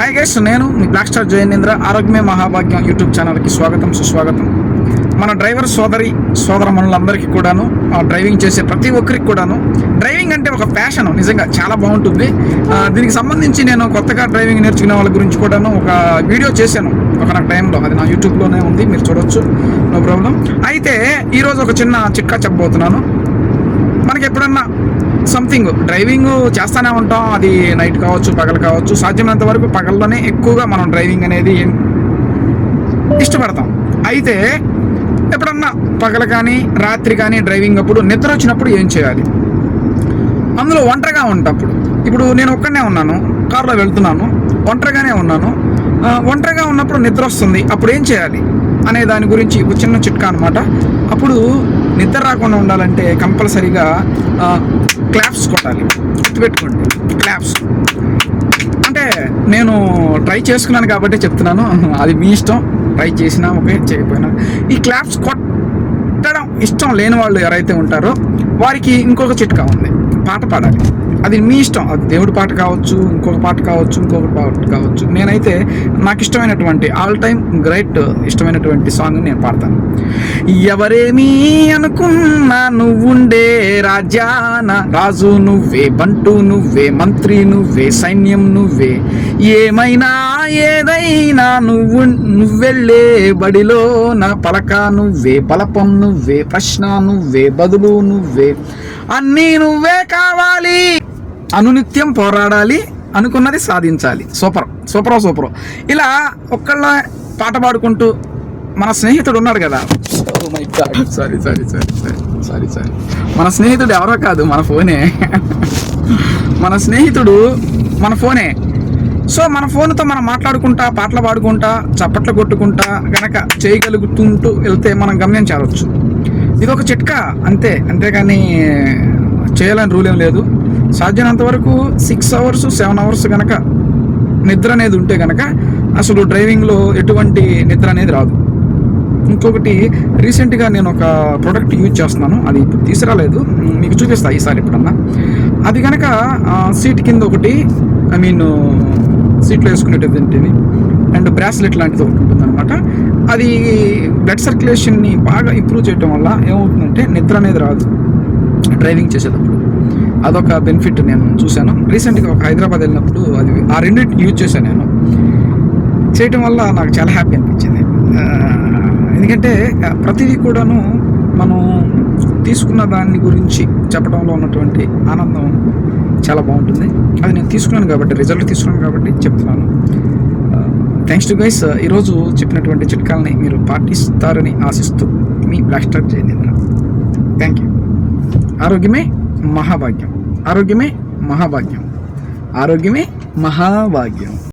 Hi guys నేను మీ బ్లాక్ star జయనేంద్ర ఆరోగ్యమే మహాభాగ్యం యూట్యూబ్ ఛానల్కి స్వాగతం సుస్వాగతం. మన డ్రైవర్ సోదరి సోదర మనులందరికీ కూడాను ఆ డ్రైవింగ్ చేసే ప్రతి ఒక్కరికి కూడాను డ్రైవింగ్ అంటే ఒక ప్యాషన్ నిజంగా చాలా బాగుంటుంది. దీనికి సంబంధించి నేను కొత్తగా డ్రైవింగ్ నేర్చుకునే వాళ్ళ గురించి కూడాను ఒక వీడియో చేశాను ఒక నా టైంలో అది నా యూట్యూబ్లోనే ఉంది మీరు చూడొచ్చు నో ప్రాబ్లం అయితే ఈరోజు ఒక చిన్న చిట్కా చెప్పబోతున్నాను. మనకి ఎప్పుడన్నా సంథింగ్ డ్రైవింగ్ చేస్తూనే ఉంటాం. అది నైట్ కావచ్చు పగలు కావచ్చు. సాధ్యమైనంత వరకు పగల్లోనే ఎక్కువగా మనం డ్రైవింగ్ అనేది ఇష్టపడతాం. అయితే ఎప్పుడన్నా పగలు కానీ రాత్రి కానీ డ్రైవింగ్ అప్పుడు నిద్ర వచ్చినప్పుడు ఏం చేయాలి? అందులో ఒంటరిగా ఉన్నప్పుడు ఇప్పుడు నేను ఒక్కడనే ఉన్నాను కారులో వెళ్తున్నాను ఒంటరిగానే ఉన్నాను. ఒంటరిగా ఉన్నప్పుడు నిద్ర వస్తుంది. అప్పుడు ఏం చేయాలి? అనే దాని గురించి ఒక చిన్న చిట్కా అనమాట అప్పుడు నిద్ర రాకుండా ఉండాలంటే కంపల్సరీగా క్లాప్స్ కొట్టాలి. గుర్తుపెట్టుకోండి. క్లాప్స్. అంటే నేను ట్రై చేసుకున్నాను కాబట్టి చెప్తున్నాను. అది మీ ఇష్టం. ట్రై చేసినా ఓకే చేయకపోయినా. ఈ క్లాప్స్ కొట్టడం ఇష్టం లేని వాళ్ళు ఎవరైతే ఉంటారో వారికి ఇంకొక చిట్కా ఉంది. పాట పాడాలి. అది మీ ఇష్టం. అది దేవుడి పాట కావచ్చు ఇంకొక పాట కావచ్చు ఇంకొక పాట కావచ్చు. నేనైతే నాకు ఇష్టమైనటువంటి ఆల్ టైమ్ గ్రేట్ ఇష్టమైనటువంటి సాంగ్ నేను పాడతాను. ఎవరేమీ అనుకున్నా నువ్వుండే రాజ్యాన రాజు నువ్వే బంటు నువ్వే మంత్రి నువ్వే సైన్యం నువ్వే. ఏమైనా ఏదైనా నువ్వు నువ్వెళ్ళే బడిలో నా పలక నువ్వే పలపం నువ్వే ప్రశ్న నువ్వే బదులు నువ్వే. అన్నీ నువ్వే కావాలి. అనునిత్యం పోరాడాలి అనుకున్నది సాధించాలి. సూపర్ సూపరో సూపరో. ఇలా ఒక్కళ్ళ పాట పాడుకుంటూ మన స్నేహితుడు ఉన్నాడు కదా. Sorry sorry sorry sorry sorry sorry మన స్నేహితుడు ఎవరో కాదు మన ఫోనే. మన స్నేహితుడు మన ఫోనే. సో మన ఫోన్తో మనం మాట్లాడుకుంటా పాటలు పాడుకుంటా చప్పట్లు కొట్టుకుంటా గనక చేయగలుగుతుంటూ వెళ్తే మనం గమ్యం చేరవచ్చు ఇది ఒక చిట్కా అంతే. అంతేగాని చేయాలని రూల్ ఏం లేదు. సాధ్యమైనంత వరకు సిక్స్ అవర్స్ సెవెన్ అవర్స్ కనుక నిద్ర అనేది ఉంటే కనుక అసలు డ్రైవింగ్లో ఎటువంటి నిద్ర అనేది రాదు. ఇంకొకటి రీసెంట్గా నేను ఒక ప్రోడక్ట్ యూజ్ చేస్తున్నాను. అది ఇప్పుడు తీసుకురాలేదు. మీకు చూపిస్తా ఈసారి ఎప్పుడన్నా. అది కనుక సీట్ కింద ఒకటి ఐ మీన్ సీట్లో వేసుకునేటువంటి అండ్ బ్రాస్లెట్ లాంటిది ఒకటి ఉంటుందన్నమాట. అది బ్లడ్ సర్క్యులేషన్ని బాగా ఇంప్రూవ్ చేయడం వల్ల ఏమవుతుందంటే నిద్ర అనేది రాదు. డ్రైవింగ్ చేసేటప్పుడు. అదొక బెనిఫిట్ నేను చూశాను. రీసెంట్గా ఒక హైదరాబాద్ వెళ్ళినప్పుడు అది ఆ రెండింటి యూజ్ చేశాను నేను. చేయటం వల్ల నాకు చాలా హ్యాపీ అనిపించింది. ఎందుకంటే ప్రతిదీ కూడాను మనం తీసుకున్న దాని గురించి చెప్పడంలో ఉన్నటువంటి ఆనందం చాలా బాగుంటుంది. అది నేను తీసుకున్నాను కాబట్టి రిజల్ట్ తీసుకున్నాను కాబట్టి చెప్తున్నాను. థ్యాంక్స్ టు గైస్ ఈరోజు చెప్పినటువంటి చిట్కాలని మీరు పాటిస్తారని ఆశిస్తూ మీ బ్లాక్ స్టార్ చేయండి థ్యాంక్ యూ ఆరోగ్యమే మహాభాగ్యం. ఆరోగ్యమే మహాభాగ్యం. ఆరోగ్యమే మహాభాగ్యం.